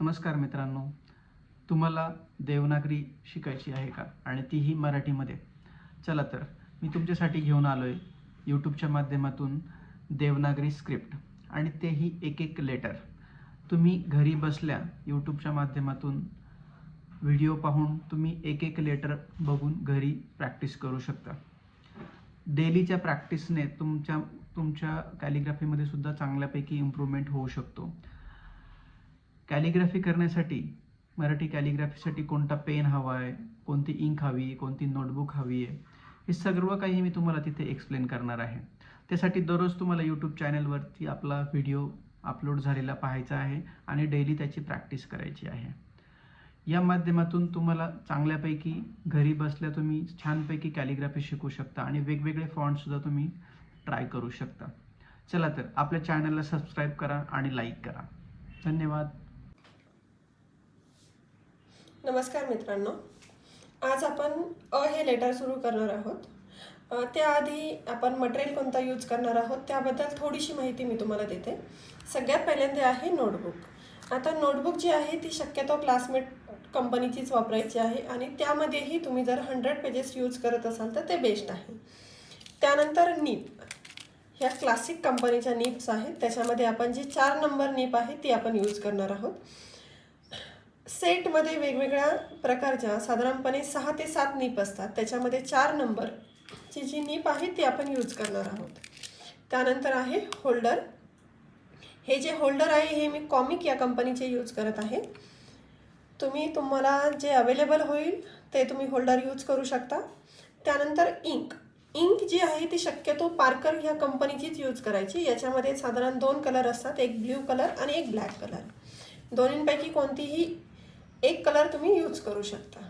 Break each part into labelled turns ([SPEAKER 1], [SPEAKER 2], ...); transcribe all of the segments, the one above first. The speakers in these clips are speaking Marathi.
[SPEAKER 1] नमस्कार मित्रांनो. तुम्हाला देवनागरी शिकायची आहे का? आणि तीही मराठीमध्ये. चला तर मी तुमच्यासाठी घेऊन आलो आहे यूट्यूबच्या माध्यमातून देवनागरी स्क्रिप्ट आणि तेही एक एक लेटर तुम्ही घरी बसल्या यूट्यूबच्या माध्यमातून व्हिडिओ पाहून तुम्ही एक एक लेटर बघून घरी प्रॅक्टिस करू शकता. डेलीच्या प्रॅक्टिसने तुमच्या तुमच्या कॅलिग्राफीमध्ये सुद्धा चांगल्यापैकी इम्प्रूव्हमेंट होऊ शकतो. कॅलिग्राफी करण्यासाठी मराठी कॅलिग्राफीसाठी कोणता पेन हवा आहे कोणती इंक हवी आहे कोणती नोटबुक हवी आहे हे सर्व काही मी तुम्हाला तिथे एक्सप्लेन करणार आहे. त्यासाठी दररोज तुम्हाला यूट्यूब चॅनलवरती आपला व्हिडिओ अपलोड झालेला पाहायचा आहे आणि डेली त्याची प्रॅक्टिस करायची आहे. या माध्यमातून तुम्हाला चांगल्यापैकी घरी बसल्या तुम्ही छानपैकी कॅलिग्राफी शिकू शकता आणि वेगवेगळे फॉन्टसुद्धा तुम्ही ट्राय करू शकता. चला तर आपल्या चॅनलला सबस्क्राईब करा आणि लाईक करा. धन्यवाद.
[SPEAKER 2] नमस्कार मित्रांनो. आज आपण अ हे लेटर सुरू करणार आहोत. त्याआधी आपण मटेरियल कोणता यूज करणार आहोत त्याबद्दल थोडीशी माहिती मी तुम्हाला देते. सगळ्यात पहिल्यांदा आहे नोटबुक आता नोटबुक जी आहे ती शक्यतो क्लासमेट कंपनीचीच वापरायची आहे आणि त्यामध्येही तुम्ही जर हंड्रेड पेजेस यूज करत असाल तर ते बेस्ट आहे. त्यानंतर नीप ह्या क्लासिक कंपनीच्या निप्स आहेत. त्याच्यामध्ये आपण जी चार नंबर नीप आहे ती आपण यूज करणार आहोत. सेटमध्ये वेगवेगळ्या प्रकारच्या साधारणपणे सहा ते सात नीप असतात. त्याच्यामध्ये चार नंबरची जी नीप आहे ती आपण यूज करणार आहोत. त्यानंतर आहे होल्डर. हे जे होल्डर आहे हे मी कॉमिक या कंपनीचे यूज करत आहे. तुम्ही तुम्हाला जे अवेलेबल होईल ते तुम्ही होल्डर यूज करू शकता. त्यानंतर इंक. इंक जी आहे ती शक्यतो पार्कर ह्या कंपनीचीच यूज करायची. याच्यामध्ये साधारण दोन कलर असतात. एक ब्ल्यू कलर आणि एक ब्लॅक कलर दोन्हींपैकी कोणतीही एक कलर तुम्ही यूज करू शकता.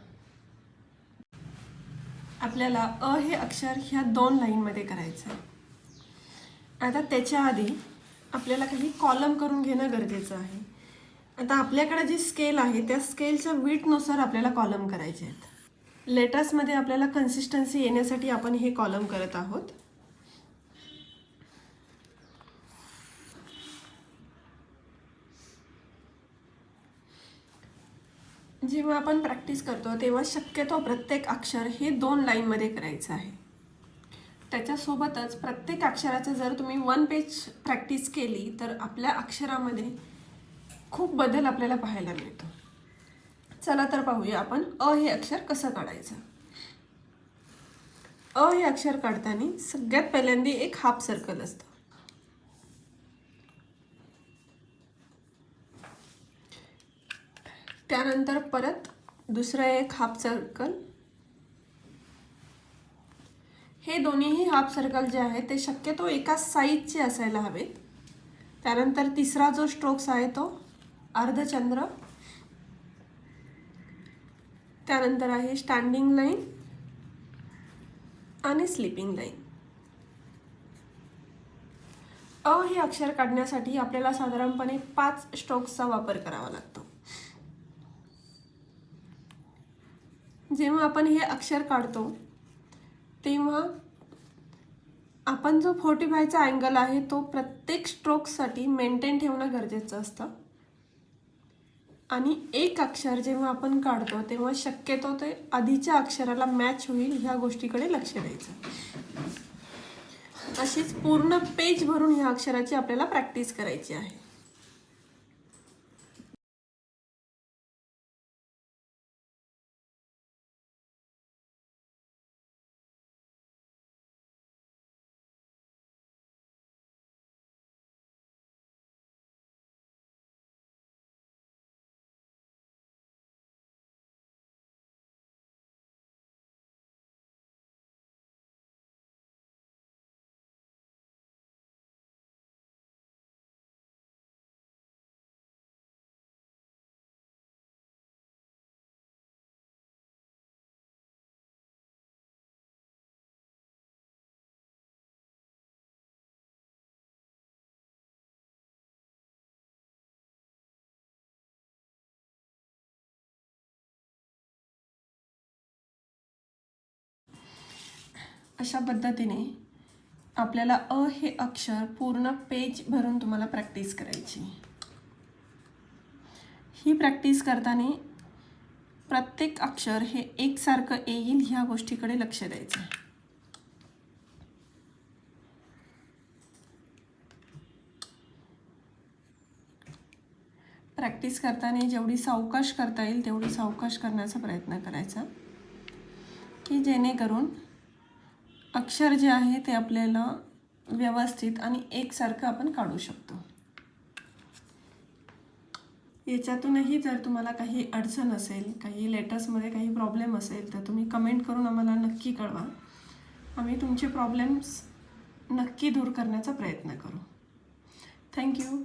[SPEAKER 2] आपल्याला अ हे अक्षर ह्या दोन लाईनमध्ये करायचं आहे. आता त्याच्या आधी आपल्याला काही कॉलम करून घेणं गरजेचं आहे. आता आपल्याकडे जी स्केल आहे त्या स्केलच्या वीटनुसार आपल्याला कॉलम करायचे आहेत. लेटर्समध्ये आपल्याला कन्सिस्टन्सी येण्यासाठी आपण हे कॉलम करत आहोत. जेव्हा आपण प्रॅक्टिस करतो तेव्हा शक्यतो प्रत्येक अक्षर हे दोन लाईनमध्ये करायचं आहे. त्याच्यासोबतच प्रत्येक अक्षराचं जर तुम्ही वन पेज प्रॅक्टिस केली तर आपल्या अक्षरामध्ये खूप बदल आपल्याला पाहायला मिळतो. चला तर पाहूया आपण अ हे अक्षर कसं काढायचं? अ हे अक्षर काढताना सगळ्यात पहिल्यांदा एक हाफ सर्कल असतं. त्यानंतर परत दुसरं एक हाफ सर्कल. हे दोन्हीही हाफ सर्कल जे आहेत ते शक्यतो एकाच साईजचे असायला हवेत. त्यानंतर तिसरा जो स्ट्रोक्स आहे तो अर्धचंद्र. त्यानंतर आहे स्टँडिंग लाईन आणि स्लिपिंग लाईन. अ हे अक्षर काढण्यासाठी आपल्याला साधारणपणे पाच स्ट्रोक्सचा वापर करावा लागतो. जेव्हा आपण हे अक्षर काढतो तेव्हा आपण जो फोर्टी फायचा अँगल आहे तो प्रत्येक स्ट्रोकसाठी मेंटेन ठेवणं गरजेचं असतं. आणि एक अक्षर जेव्हा आपण काढतो तेव्हा शक्यतो ते आधीच्या अक्षराला मॅच होईल ह्या गोष्टीकडे लक्ष द्यायचं. अशीच पूर्ण पेज भरून ह्या अक्षराची आपल्याला प्रॅक्टिस करायची आहे. अशा पद्धतीने आपल्याला अ हे अक्षर पूर्ण पेज भरून तुम्हाला प्रॅक्टिस करायची. ही प्रॅक्टिस करताना प्रत्येक अक्षर हे एकसारखं येईल ह्या गोष्टीकडे लक्ष द्यायचं. प्रॅक्टिस करताना जेवढी सावकाश करता येईल तेवढी सावकाश करण्याचा प्रयत्न करायचा. की जेणेकरून अक्षर जे आहे ते आपल्याला व्यवस्थित आणि एकसारखं आपण काढू शकतो. याच्यातूनही जर तुम्हाला काही अडचण असेल काही लेटर्समध्ये काही प्रॉब्लेम असेल तर तुम्ही कमेंट करून आम्हाला नक्की कळवा. आम्ही तुमचे प्रॉब्लेम्स नक्की दूर करण्याचा प्रयत्न करू. थँक्यू